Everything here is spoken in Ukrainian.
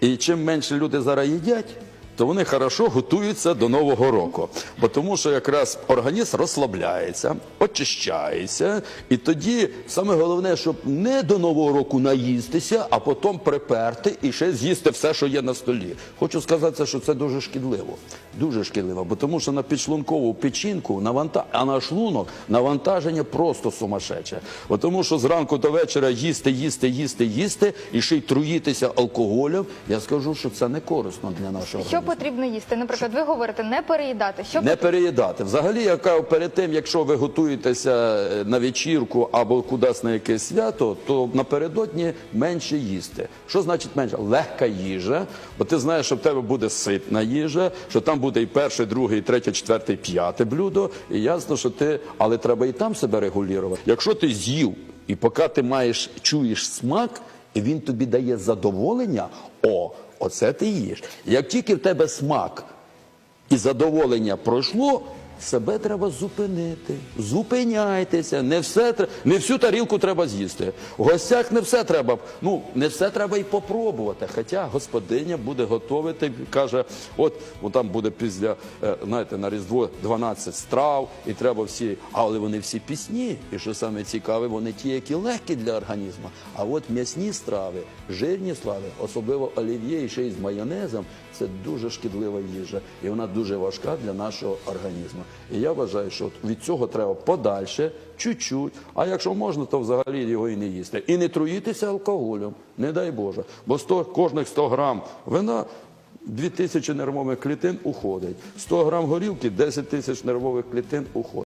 І чим менше люди зараз їдять, то вони хорошо готуються до Нового року. Бо тому що якраз організм розслабляється, очищається, і тоді саме головне, щоб не до Нового року наїстися, а потім приперти і ще з'їсти все, що є на столі. Хочу сказати, що це дуже шкідливо. Дуже шкідливо, бо тому що на підшлункову печінку наванта... а на шлунок навантаження просто сумасшедше. Бо тому що зранку до вечора їсти, їсти, їсти, їсти і ще й труїтися алкоголем. Я скажу, що це не корисно для нашого організму. Потрібно їсти? Наприклад, ви говорите не переїдати. Що Не переїдати. Взагалі, я кажу, перед тим, якщо ви готуєтеся е, на вечірку або кудись на якесь свято, то напередодні менше їсти. Що значить менше? Легка їжа, бо ти знаєш, що в тебе буде ситна їжа, що там буде і перше, і друге, і третє, четверте, і п'яте блюдо. І ясно, що ти, але треба і там себе регулювати. Якщо ти з'їв, і поки ти маєш чуєш смак, він тобі дає задоволення, о, оце ти їш. Як тільки в тебе смак і задоволення пройшло, себе треба зупинити. Зупиняйтеся, не все не всю тарілку треба з'їсти. В гостях не все треба. Ну не все треба і попробувати. Хоча господиня буде готувати, каже, от ну, там буде після е, знаєте, на різдво 12 страв, і треба всі, але вони всі пісні. І що саме цікаве, вони ті, які легкі для організму. А от м'ясні страви, жирні страви, особливо олів'є і ще й з майонезом, це дуже шкідлива їжа, і вона дуже важка для нашого організму. І я вважаю, що від цього треба подальше, чуть-чуть. А якщо можна, то взагалі його і не їсти. І не труїтися алкоголем, не дай Боже. Бо 100, кожних 100 грам вина 2 тисячі нервових клітин уходить. 100 грам горілки 10 тисяч нервових клітин уходить.